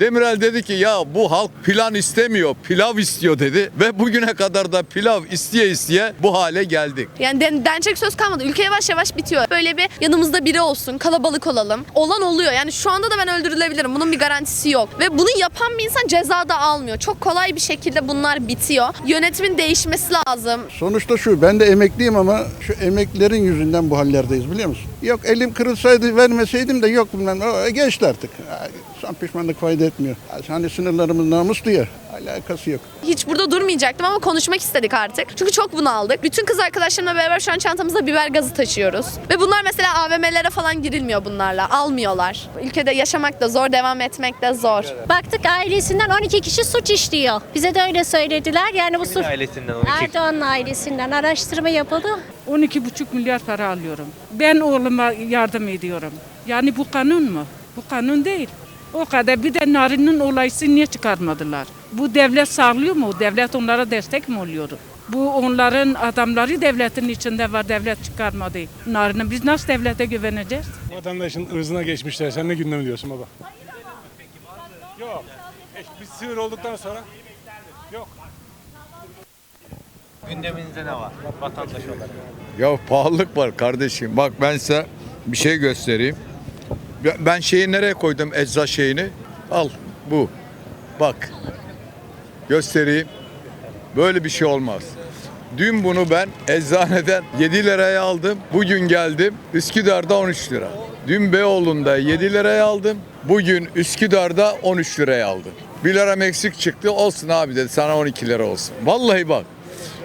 Demirel dedi ki ya bu halk plan istemiyor, pilav istiyor dedi. Ve bugüne kadar da pilav isteye isteye bu hale geldik. Yani den, denecek söz kalmadı. Ülke yavaş yavaş bitiyor. Böyle bir yanımızda biri olsun, kalabalık olalım. Olan oluyor. Yani şu anda da ben öldürülebilirim. Bunun bir garantisi yok. Ve bunu yapan bir insan ceza da almıyor. Çok kolay bir şekilde bunlar bitiyor. Yönetimin değişmesi lazım. Sonuçta şu, ben de emekliyim ama şu emeklilerin yüzünden bu hallerdeyiz biliyor musun? Yok elim kırılsaydı vermeseydim de yok bilmem. Geçti artık. Son pişmanlık fayda etmiyor. Hani sınırlarımız namuslu ya, alakası yok. Hiç burada durmayacaktım ama konuşmak istedik artık. Çünkü çok bunaldık. Bütün kız arkadaşlarımla beraber şu an çantamızda biber gazı taşıyoruz. Ve bunlar mesela AVM'lere falan girilmiyor bunlarla. Almıyorlar. Ülkede yaşamak da zor, devam etmek de zor. Baktık ailesinden 12 kişi suç işliyor. Bize de öyle söylediler. Yani bu suç ailesinden 12. Erdoğan'ın ailesinden araştırma yapıldı. 12,5 milyar para alıyorum. Ben oğluma yardım ediyorum. Yani bu kanun mu? Bu kanun değil. O kadar bir de Narin'in olayısı niye çıkarmadılar? Bu devlet sağlıyor mu? Devlet onlara destek mi oluyor? Bu onların adamları devletin içinde var, devlet çıkarmadı. Narin'in biz nasıl devlete güveneceğiz? Vatandaşın ırzına geçmişler. Sen ne gündemi diyorsun baba? Yok. Biz sığır olduktan sonra yok. Gündeminizde ne var vatandaş olarak? Ya pahalılık var kardeşim. Bak ben size bir şey göstereyim. Ben şeyi nereye koydum ecza şeyini? Al bu. Bak. Göstereyim. Böyle bir şey olmaz. Dün bunu ben eczaneden 7 liraya aldım. Bugün geldim Üsküdar'da 13 lira. Dün Beyoğlu'nda 7 liraya aldım. Bugün Üsküdar'da 13 liraya aldım. 1 lira eksik çıktı. Olsun abi dedi sana 12 lira olsun. Vallahi bak.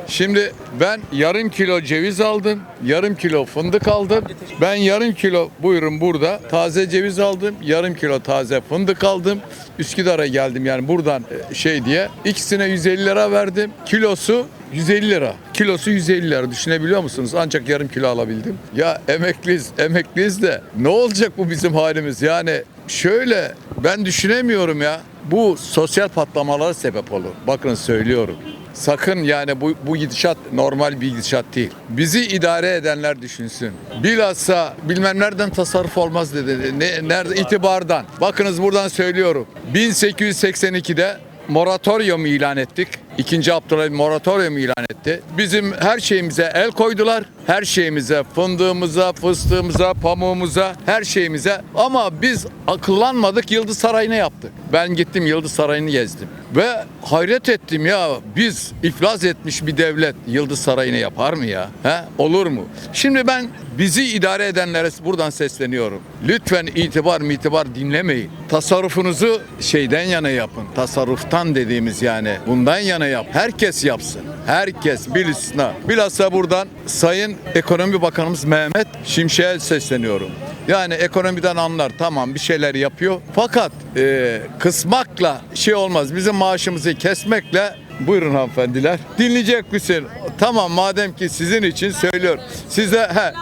Şimdi ben yarım kilo ceviz aldım, yarım kilo fındık aldım. Ben yarım kilo buyurun burada taze ceviz aldım, yarım kilo taze fındık aldım. Üsküdar'a geldim yani buradan e, şey diye. İkisine 150 lira verdim. Kilosu 150 lira. Kilosu 150 lira düşünebiliyor musunuz? Ancak yarım kilo alabildim. Ya emekliyiz, emekliyiz de ne olacak bu bizim halimiz? Yani şöyle ben düşünemiyorum ya. Bu sosyal patlamalara sebep olur. Bakın söylüyorum. Sakın yani bu, bu gidişat normal bir gidişat değil. Bizi idare edenler düşünsün. Bilhassa bilmem nereden tasarruf olmaz dedi. Ne, nerede itibardan. Bakınız buradan söylüyorum. 1882'de moratorium ilan ettik. İkinci Abdülhamit moratorium ilan etti. Bizim her şeyimize el koydular. Her şeyimize, fındığımıza, fıstığımıza, pamuğumuza, her şeyimize. Ama biz akıllanmadık Yıldız Sarayı'nı yaptık. Ben gittim Yıldız Sarayı'nı gezdim. Ve hayret ettim ya biz iflas etmiş bir devlet Yıldız Sarayı'nı yapar mı ya? He? Olur mu? Şimdi ben bizi idare edenlere buradan sesleniyorum. Lütfen itibar mitibar dinlemeyin. Tasarrufunuzu şeyden yana yapın. Tasarruftan dediğimiz yani bundan yana yap. Herkes yapsın. Herkes bil istisna. Bilhassa buradan Sayın Ekonomi Bakanımız Mehmet Şimşek'e sesleniyorum. Yani ekonomiden anlar tamam bir şeyler yapıyor. Fakat e, kısmakla şey olmaz. Bizim maaşımızı kesmekle Buyurun hanımefendiler. Dinleyecek misin? Tamam madem ki sizin için söylüyorum. Size he,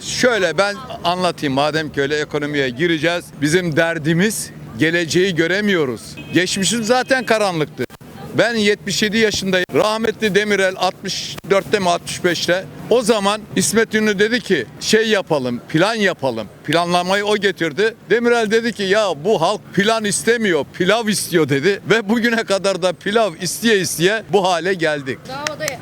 şöyle ben anlatayım madem ki öyle ekonomiye gireceğiz. Bizim derdimiz geleceği göremiyoruz. Geçmişim zaten karanlıktı. Ben 77 yaşındayım. Rahmetli Demirel 64'te mi 65'te. O zaman İsmet Ünlü dedi ki şey yapalım, plan yapalım. Planlamayı o getirdi. Demirel dedi ki ya bu halk plan istemiyor, pilav istiyor dedi. Ve bugüne kadar da pilav isteye isteye bu hale geldik. Bravo dayı.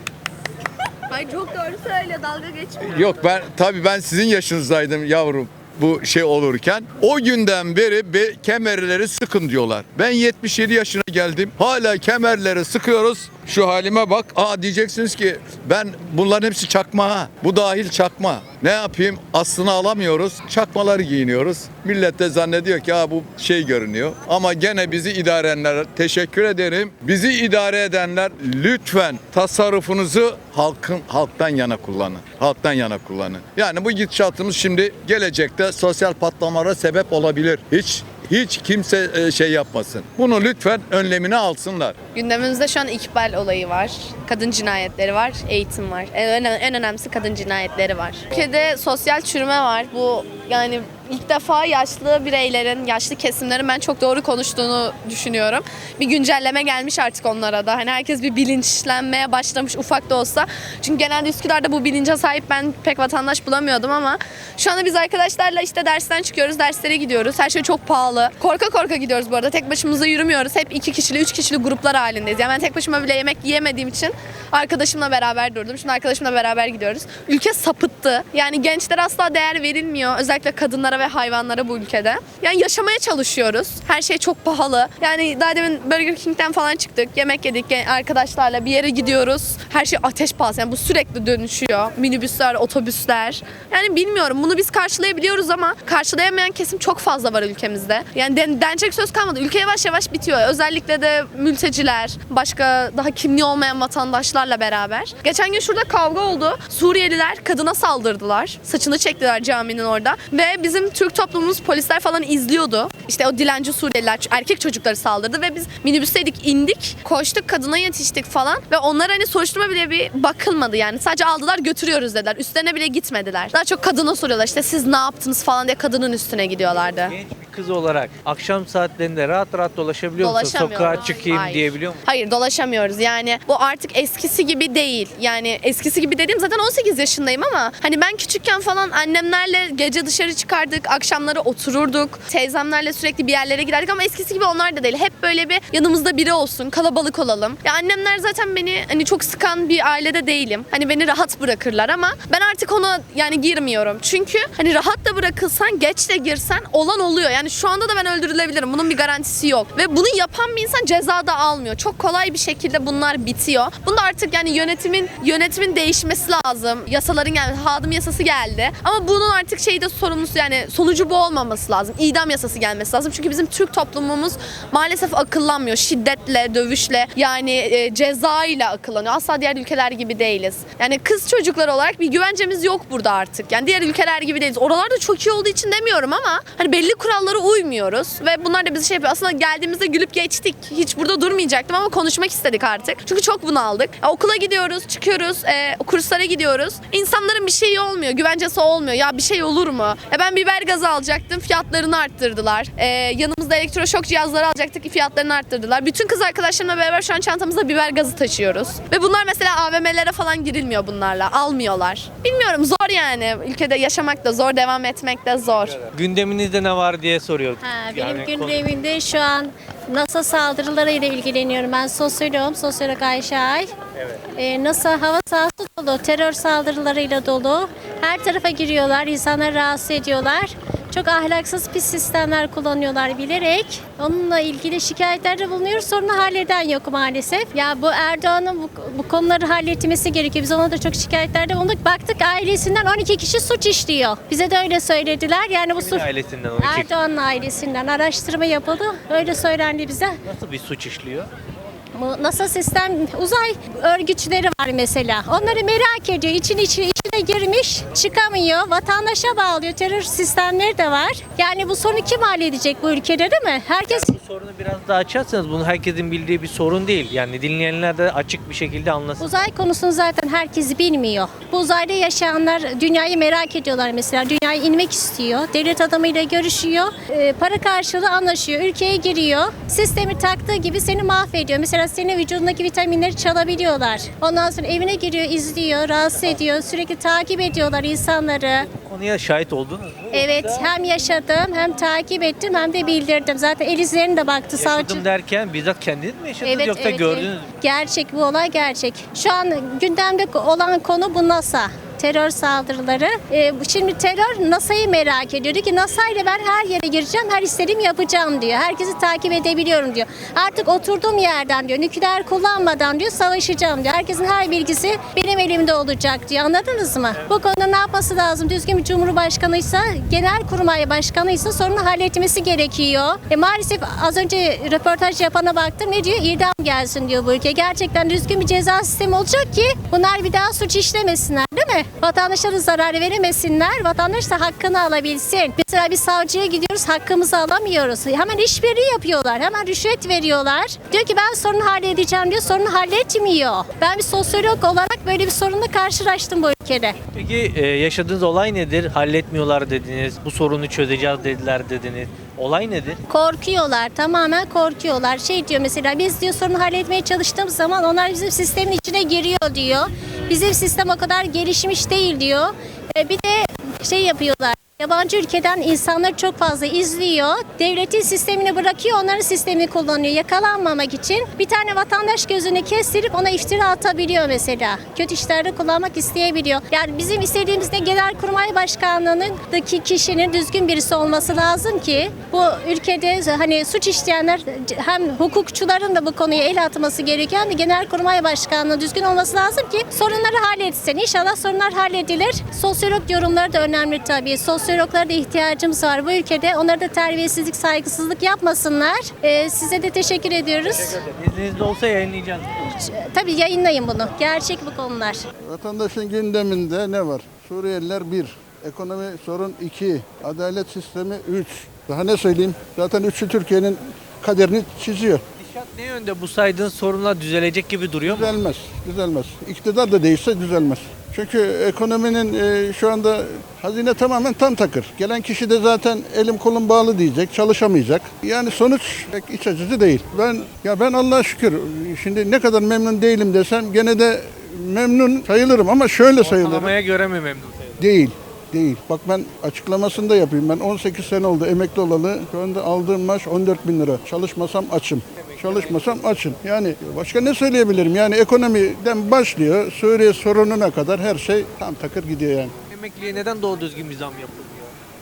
Ay çok doğru söyle dalga geçmiyor. Yok ben tabii ben sizin yaşınızdaydım yavrum bu şey olurken. O günden beri be, kemerleri sıkın diyorlar. Ben 77 yaşına geldim. Hala kemerleri sıkıyoruz. Şu halime bak. Aa diyeceksiniz ki ben bunların hepsi çakma ha. Bu dahil çakma. Ne yapayım? Aslını alamıyoruz. Çakmaları giyiniyoruz. Millet de zannediyor ki ha bu şey görünüyor. Ama gene bizi idare edenler teşekkür ederim. Bizi idare edenler lütfen tasarrufunuzu halkın halktan yana kullanın. Halktan yana kullanın. Yani bu gidişatımız şimdi gelecekte sosyal patlamalara sebep olabilir. Hiç hiç kimse e, şey yapmasın. Bunu lütfen önlemini alsınlar. Gündemimizde şu an ikbal olayı var. Kadın cinayetleri var, eğitim var. En, en önemlisi kadın cinayetleri var. Ülkede sosyal çürüme var. Bu yani ilk defa yaşlı bireylerin, yaşlı kesimlerin ben çok doğru konuştuğunu düşünüyorum. Bir güncelleme gelmiş artık onlara da. Hani herkes bir bilinçlenmeye başlamış ufak da olsa. Çünkü genelde Üsküdar'da bu bilince sahip ben pek vatandaş bulamıyordum ama şu anda biz arkadaşlarla işte dersten çıkıyoruz, derslere gidiyoruz. Her şey çok pahalı. Korka korka gidiyoruz bu arada. Tek başımıza yürümüyoruz. Hep iki kişili, üç kişili gruplar halindeyiz. Yani ben tek başıma bile yemek yiyemediğim için arkadaşımla beraber durdum. Şimdi arkadaşımla beraber gidiyoruz. Ülke sapıttı. Yani gençlere asla değer verilmiyor. Özellikle kadınlara ve hayvanlara bu ülkede. Yani yaşamaya çalışıyoruz. Her şey çok pahalı. Yani daha demin Burger King'den falan çıktık. Yemek yedik arkadaşlarla bir yere gidiyoruz. Her şey ateş pahası. Yani bu sürekli dönüşüyor. Minibüsler, otobüsler. Yani bilmiyorum. Bunu biz karşılayabiliyoruz ama karşılayamayan kesim çok fazla var ülkemizde. Yani den- denecek söz kalmadı. Ülke yavaş yavaş bitiyor. Özellikle de mülteciler, başka daha kimliği olmayan vatandaşlarla beraber. Geçen gün şurada kavga oldu. Suriyeliler kadına saldırdılar. Saçını çektiler caminin orada. Ve bizim Türk toplumumuz polisler falan izliyordu. İşte o dilenci Suriyeliler erkek çocukları saldırdı ve biz minibüsteydik indik. Koştuk kadına yetiştik falan ve onlar hani soruşturma bile bir bakılmadı yani. Sadece aldılar götürüyoruz dediler. Üstlerine bile gitmediler. Daha çok kadına soruyorlar işte siz ne yaptınız falan diye kadının üstüne gidiyorlardı. Genç bir kız olarak akşam saatlerinde rahat rahat dolaşabiliyor musun? Sokağa çıkayım Hayır. diyebiliyor musun? Hayır dolaşamıyoruz yani bu artık eskisi gibi değil. Yani eskisi gibi dediğim zaten 18 yaşındayım ama hani ben küçükken falan annemlerle gece dışarı çıkardık, akşamları otururduk. Teyzemlerle sürekli bir yerlere giderdik ama eskisi gibi onlar da değil. Hep böyle bir yanımızda biri olsun, kalabalık olalım. Ya annemler zaten beni hani çok sıkan bir ailede değilim. Hani beni rahat bırakırlar ama ben artık ona yani girmiyorum. Çünkü hani rahat da bırakılsan, geç de girsen olan oluyor. Yani şu anda da ben öldürülebilirim. Bunun bir garantisi yok. Ve bunu yapan bir insan ceza da almıyor. Çok kolay bir şekilde bunlar bitiyor. Bunda artık yani yönetimin yönetimin değişmesi lazım. Yasaların gelmesi, hadım yasası geldi. Ama bunun artık şeyde sorumlusu yani sonucu bu olmaması lazım. İdam yasası gelmesi lazım. Çünkü bizim Türk toplumumuz maalesef akıllanmıyor. Şiddetle, dövüşle yani e, ceza ile akıllanıyor. Asla diğer ülkeler gibi değiliz. Yani kız çocuklar olarak bir güvencemiz yok burada artık. Yani diğer ülkeler gibi değiliz. Oralarda çok iyi olduğu için demiyorum ama hani belli kurallara uymuyoruz ve bunlar da bizi şey yapıyor. Aslında geldiğimizde gülüp geçtik. Hiç burada durmayacaktım ama konuşmak istedik artık. Çünkü çok bunaldık. Ya, okula gidiyoruz, çıkıyoruz, e, kurslara gidiyoruz. İnsanların bir şeyi olmuyor, güvencesi olmuyor. Ya bir şey olur mu? Ya ben biber gazı alacaktım, fiyatlarını arttırdılar. E, yanımızda elektroşok cihazları alacaktık, fiyatlarını arttırdılar. Bütün kız arkadaşlarımla beraber şu an çantamızda biber gazı taşıyoruz. Ve bunlar mesela AVM'lere falan girilmiyor bunlarla. Almıyorlar. Bilmiyorum zor yani. Ülkede yaşamak da zor, devam etmek de zor. Gündeminizde ne var diye soruyor. Ha, benim Yani konu- gündemimde şu an NASA saldırılarıyla ilgileniyorum. Ben sosyoloğum, sosyolog Ayşe Ay. Ee, NASA hava sahası dolu, terör saldırılarıyla dolu. Her tarafa giriyorlar, insanları rahatsız ediyorlar. Çok ahlaksız pis sistemler kullanıyorlar bilerek. Onunla ilgili şikayetlerde bulunuyoruz. Sorunu halleden yok maalesef. Ya bu Erdoğan'ın bu, bu konuları halletmesi gerekiyor. Biz ona da çok şikayetlerde bulunduk. Baktık ailesinden 12 kişi suç işliyor. Bize de öyle söylediler. Yani bu Kimin suç ailesinden 12 Erdoğan'ın ailesinden araştırma yapıldı. Öyle söylendi bize. nasıl bir suç işliyor? Bu NASA sistem uzay örgütleri var mesela. Onları merak ediyor. İçin içine, içine girmiş, çıkamıyor. Vatandaşa bağlıyor. Terör sistemleri de var. Yani bu sorunu kim halledecek bu ülkede değil mi? Herkes sorunu biraz daha açarsanız bunu herkesin bildiği bir sorun değil. Yani dinleyenler de açık bir şekilde anlasın. Uzay konusunu zaten herkes bilmiyor. Bu uzayda yaşayanlar dünyayı merak ediyorlar mesela. Dünyaya inmek istiyor. Devlet adamıyla görüşüyor. Ee, para karşılığı anlaşıyor. Ülkeye giriyor. Sistemi taktığı gibi seni mahvediyor. Mesela senin vücudundaki vitaminleri çalabiliyorlar. Ondan sonra evine giriyor, izliyor, rahatsız ediyor. Sürekli takip ediyorlar insanları. Konuya şahit oldunuz mu? Evet hem yaşadım hem takip ettim hem de bildirdim. Zaten el izlerine de baktı savcı. Yaşadım derken bizzat kendiniz mi yaşadınız Evet, yoksa evet, gördünüz evet. mü? Gerçek bu olay gerçek. Şu an gündemde olan konu bu NASA. Terör saldırıları. Ee, şimdi terör NASA'yı merak ediyor. Diyor ki NASA ile ben her yere gireceğim, her istediğimi yapacağım diyor. Herkesi takip edebiliyorum diyor. Artık oturduğum yerden diyor, nükleer kullanmadan diyor, savaşacağım diyor. Herkesin her bilgisi benim elimde olacak diyor. Anladınız mı? Bu konuda ne yapması lazım? Düzgün bir cumhurbaşkanıysa, genel kurmay başkanıysa sorunu halletmesi gerekiyor. E maalesef az önce röportaj yapana baktım. Ne diyor? İdam gelsin diyor bu ülke. Gerçekten düzgün bir ceza sistemi olacak ki bunlar bir daha suç işlemesinler değil mi? Vatandaşlara zarar veremesinler. Vatandaş da hakkını alabilsin. Mesela bir savcıya gidiyoruz hakkımızı alamıyoruz. Hemen işbirliği yapıyorlar. Hemen rüşvet veriyorlar. Diyor ki ben sorunu halledeceğim diyor. Sorunu halletmiyor. Ben bir sosyolog olarak böyle bir sorunla karşılaştım bu ülkede. Peki e, yaşadığınız olay nedir? Halletmiyorlar dediniz. Bu sorunu çözeceğiz dediler dediniz. Olay nedir? Korkuyorlar, tamamen korkuyorlar. Şey diyor mesela biz diyor sorunu halletmeye çalıştığımız zaman onlar bizim sistemin içine giriyor diyor. Bizim sistem o kadar gelişmiş değil diyor. E, bir de şey yapıyorlar. Yabancı ülkeden insanlar çok fazla izliyor. Devletin sistemini bırakıyor, onların sistemini kullanıyor. Yakalanmamak için bir tane vatandaş gözünü kestirip ona iftira atabiliyor mesela. Kötü işlerde kullanmak isteyebiliyor. Yani bizim istediğimiz de Genelkurmay Başkanlığı'ndaki kişinin düzgün birisi olması lazım ki bu ülkede hani suç işleyenler hem hukukçuların da bu konuya el atması gerekiyor hem de Genelkurmay Başkanlığı düzgün olması lazım ki sorunları halletsin. İnşallah sorunlar halledilir. Sosyolog yorumları da önemli tabii. Sosyologlara da ihtiyacımız var bu ülkede. Onlara da terbiyesizlik, saygısızlık yapmasınlar. Ee, size de teşekkür ediyoruz. İzninizde olsa yayınlayacağız. Tabii yayınlayın bunu. Gerçek bu konular. Vatandaşın gündeminde ne var? Suriyeliler 1, ekonomi sorun 2, adalet sistemi 3. Daha ne söyleyeyim? Zaten üçü Türkiye'nin kaderini çiziyor. Gidişat ne yönde bu saydığınız sorunlar düzelecek gibi duruyor mu? Düzelmez, düzelmez. İktidar da değişse düzelmez. Çünkü ekonominin e, şu anda hazine tamamen tam takır. Gelen kişi de zaten elim kolum bağlı diyecek, çalışamayacak. Yani sonuç pek iç açıcı değil. Ben ya ben Allah'a şükür şimdi ne kadar memnun değilim desem gene de memnun sayılırım ama şöyle sayılırım. Ortalamaya göre mi memnun sayılır? Değil. Değil. Bak ben açıklamasını da yapayım. Ben 18 sene oldu emekli olalı. Şu anda aldığım maaş 14 bin lira. Çalışmasam açım. Çalışmasam açım. Yani başka ne söyleyebilirim? Yani ekonomiden başlıyor. Suriye sorununa kadar her şey tam takır gidiyor yani. Emekliye neden doğru düzgün bir zam yapılmıyor?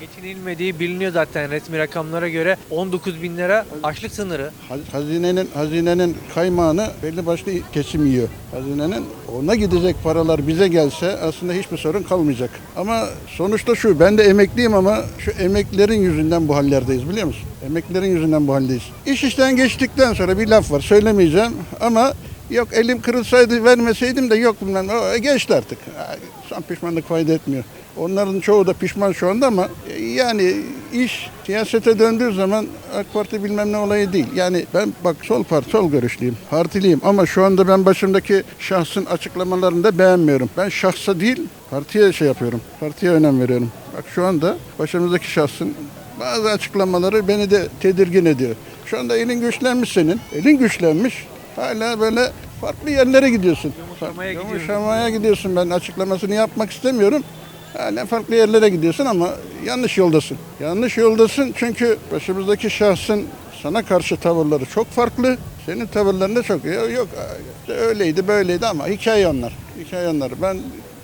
Geçinilmediği biliniyor zaten resmi rakamlara göre 19 bin lira açlık sınırı. Haz- Hazinenin hazinenin kaymağını belli başlı kesim yiyor. Hazinenin ona gidecek paralar bize gelse aslında hiçbir sorun kalmayacak. Ama sonuçta şu ben de emekliyim ama şu emeklilerin yüzünden bu hallerdeyiz biliyor musun? Emeklilerin yüzünden bu haldeyiz. İş işten geçtikten sonra bir laf var söylemeyeceğim ama yok elim kırılsaydı vermeseydim de yok bilmem geçti artık. Son pişmanlık fayda etmiyor. Onların çoğu da pişman şu anda ama e, yani iş siyasete döndüğü zaman AK Parti bilmem ne olayı değil. Yani ben bak sol parti, sol görüşlüyüm, partiliyim ama şu anda ben başımdaki şahsın açıklamalarını da beğenmiyorum. Ben şahsa değil partiye şey yapıyorum, partiye önem veriyorum. Bak şu anda başımızdaki şahsın bazı açıklamaları beni de tedirgin ediyor. Şu anda elin güçlenmiş senin, elin güçlenmiş. Hala böyle farklı yerlere gidiyorsun. Yumuşamaya. Yumuşamaya gidiyorsun. Ben açıklamasını yapmak istemiyorum. Hala farklı yerlere gidiyorsun ama yanlış yoldasın. Yanlış yoldasın çünkü başımızdaki şahsın sana karşı tavırları çok farklı. Senin tavırların da çok yok, öyleydi böyleydi ama hikaye onlar. Hikaye onlar. Ben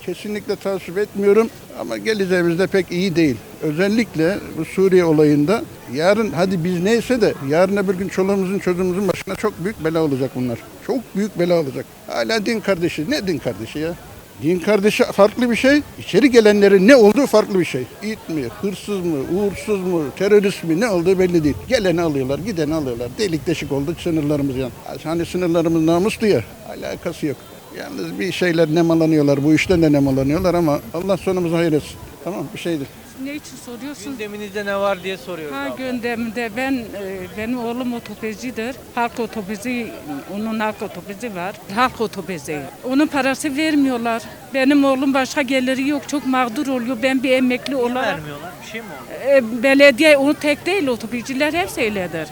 kesinlikle tasvip etmiyorum ama geleceğimiz de pek iyi değil. Özellikle bu Suriye olayında yarın hadi biz neyse de yarın öbür gün çoluğumuzun çocuğumuzun başına çok büyük bela olacak bunlar. Çok büyük bela olacak. Hala din kardeşi. Ne din kardeşi ya? Din kardeşi farklı bir şey, içeri gelenlerin ne olduğu farklı bir şey. İt mi, hırsız mı, uğursuz mu, terörist mi ne olduğu belli değil. Geleni alıyorlar, gideni alıyorlar. Delik deşik oldu sınırlarımız yan. Hani sınırlarımız namuslu ya, alakası yok. Yalnız bir şeyler nemalanıyorlar, bu işten de nemalanıyorlar ama Allah sonumuzu hayır etsin. Tamam bir şeydir. Ne için soruyorsun? Gündeminizde ne var diye soruyoruz. Ha abla. gündemde ben e, benim oğlum otopezcidir. Halk otopezi onun halk otopezi var. Halk otopezi. Onun parası vermiyorlar. Benim oğlum başka geliri yok. Çok mağdur oluyor. Ben bir emekli olarak vermiyorlar? Bir şey mi oldu? E, belediye onu tek değil otopezciler hepsi öyledir.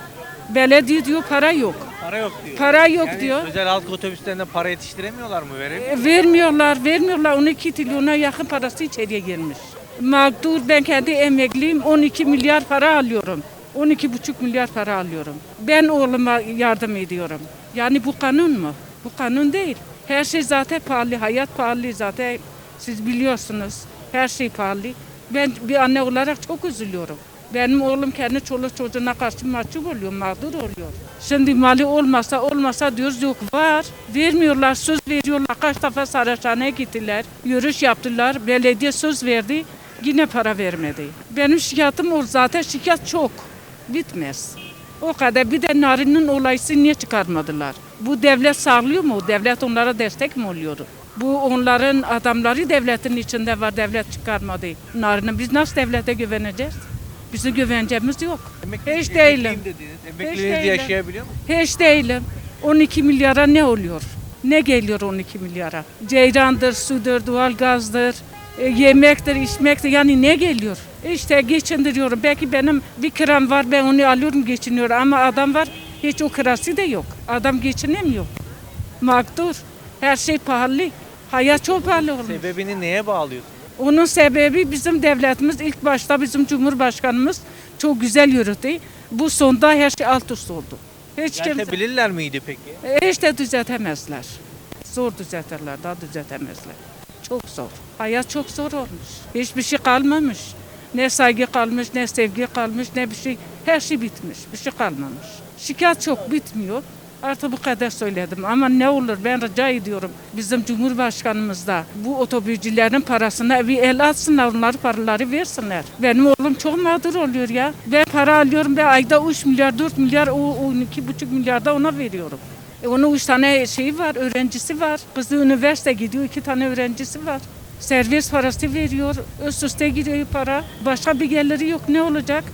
Belediye diyor para yok. Para yok diyor. Para yok Yani diyor. Özel halk otobüslerine para yetiştiremiyorlar mı? Veremiyor. E, vermiyorlar, vermiyorlar. 12 trilyona yakın parası içeriye girmiş. Mağdur ben kendi emekliyim 12 milyar para alıyorum. 12,5 milyar para alıyorum. Ben oğluma yardım ediyorum. Yani bu kanun mu? Bu kanun değil. Her şey zaten pahalı, hayat pahalı zaten. Siz biliyorsunuz. Her şey pahalı. Ben bir anne olarak çok üzülüyorum. Benim oğlum kendi çoluk çocuğuna karşı mahcup oluyor, mağdur oluyor. Şimdi mali olmasa olmasa diyoruz yok var. Vermiyorlar, söz veriyorlar. Kaç defa Saraçhane'ye gittiler, yürüyüş yaptılar. Belediye söz verdi, yine para vermedi. Benim şikayetim o zaten şikayet çok. Bitmez. O kadar bir de Narin'in olayını niye çıkarmadılar? Bu devlet sağlıyor mu? Devlet onlara destek mi oluyor? Bu onların adamları devletin içinde var. Devlet çıkarmadı. Narını biz nasıl devlete güveneceğiz? Bizim güvencemiz yok. Emekli- Hiç değilim. dediniz. Hiç Emekliliğinizi değilim. yaşayabiliyor musunuz? Hiç değilim. 12 milyara ne oluyor? Ne geliyor 12 milyara? Ceyrandır, sudur, doğalgazdır, e, yemektir, içmektir. Yani ne geliyor? İşte geçindiriyorum. Belki benim bir kiram var ben onu alıyorum geçiniyorum ama adam var hiç o kirası da yok. Adam geçinemiyor. Mağdur. Her şey pahalı. Hayat çok pahalı olmuş. Sebebini neye bağlıyorsunuz? Onun sebebi bizim devletimiz ilk başta bizim Cumhurbaşkanımız çok güzel yürüttü. Bu sonda her şey alt üst oldu. Hiç kimse Düzeltebilirler miydi peki? e, hiç de düzeltemezler. Zor düzeltirler, daha düzeltemezler. Çok zor. Hayat çok zor olmuş. Hiçbir şey kalmamış. Ne saygı kalmış, ne sevgi kalmış, ne bir şey. Her şey bitmiş. Bir şey kalmamış. Şikayet çok bitmiyor. Artık bu kadar söyledim ama ne olur ben rica ediyorum bizim Cumhurbaşkanımız da bu otobüsçülerin parasına bir el atsınlar onları paraları versinler. Benim oğlum çok mağdur oluyor ya. Ben para alıyorum ben ayda 3 milyar 4 milyar o 12,5 milyar da ona veriyorum. E onun üç tane şeyi var, öğrencisi var. Kızı üniversite gidiyor, iki tane öğrencisi var. Servis parası veriyor, üst üste gidiyor para. Başka bir geliri yok, ne olacak?